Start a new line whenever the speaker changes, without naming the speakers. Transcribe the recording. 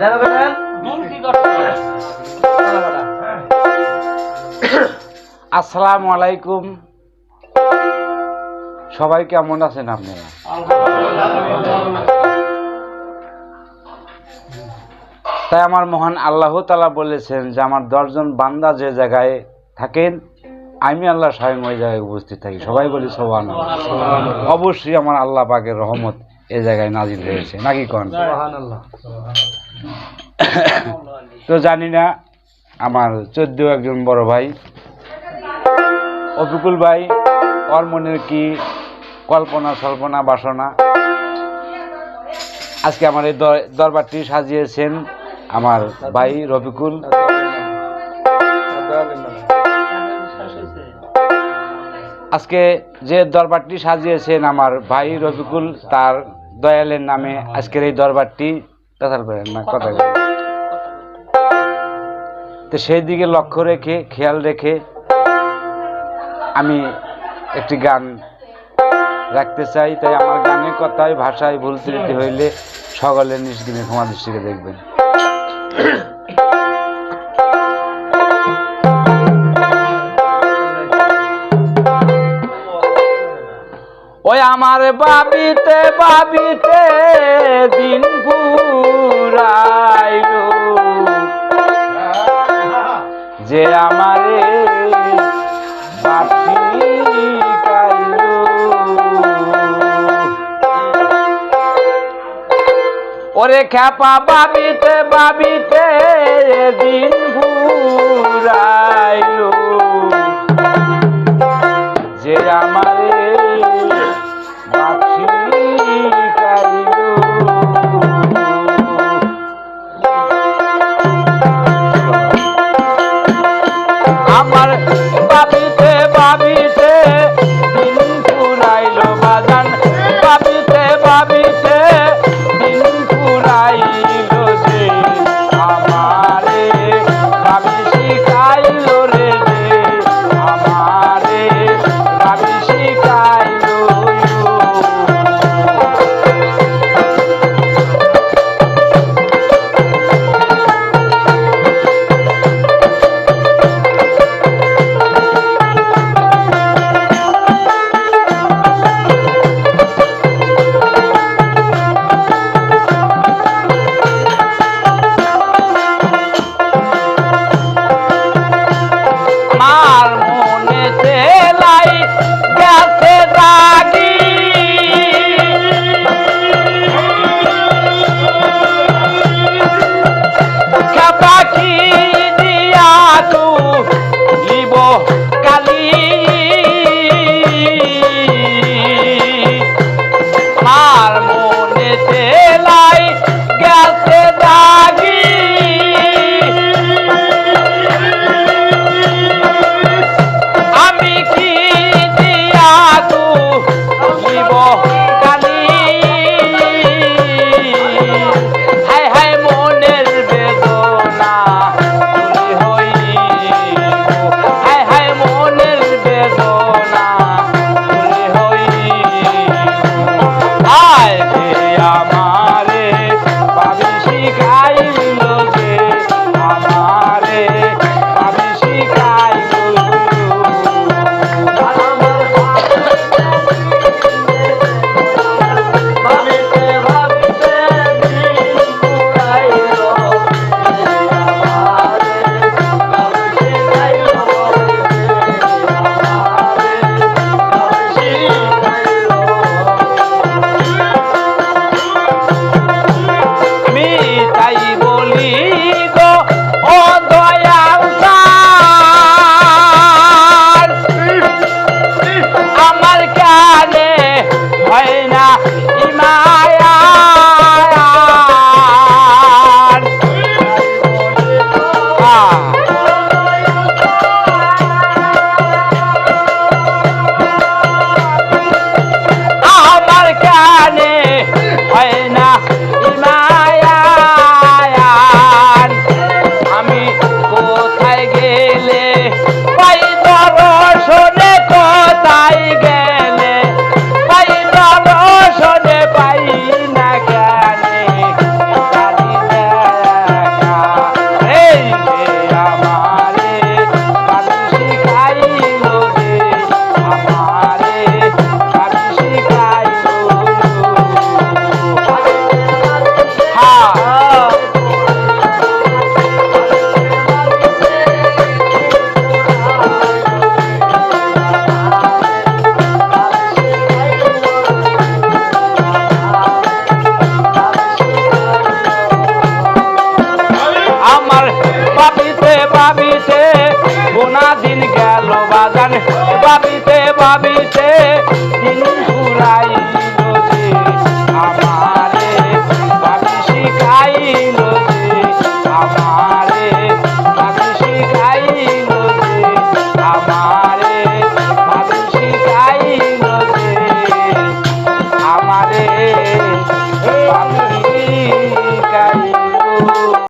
আসসালামু আলাইকুম। সবাই কেমন আছেন আপনারা তাই আমার মহান আল্লাহ তালা বলেছেন যে আমার দশজন বান্দা যে জায়গায় থাকেন আমি আল্লাহ স্বয়ং ওই জায়গায় উপস্থিত থাকি। সবাই বলি সোহান অবশ্যই আমার আল্লাহ পাকের রহমত। এই জায়গায় নাজিল হয়েছে। নাকি কন? তো জানি না আমার চোদ্দ একজন বড় ভাই। অফিকুল ভাই ওর মনের কি কল্পনা সল্পনা বাসনা? আজকে আমার এই দরবারটি সাজিয়েছেন আমার ভাই রফিকুল। আজকে যে দরবারটি সাজিয়েছেন আমার ভাই রফিকুল তার দয়ালের নামে আজকের এই দরবারটি পেশাল করেন না কথা। তো সেই দিকে লক্ষ্য রেখে খেয়াল রেখে আমি একটি গান রাখতে চাই। তাই আমার গানের কথায় ভাষায় ভুল ত্রুটি হইলে সকলে নিষ্কিনে ক্ষমা দৃষ্টিকে দেখবেন। ওই আমার বাবিতে বাবিতে দিন পুরাইলো যে আমারে ওরে খ্যাপা বাবিতে বাবিতে দিন ঘুরাইলো 爸爸。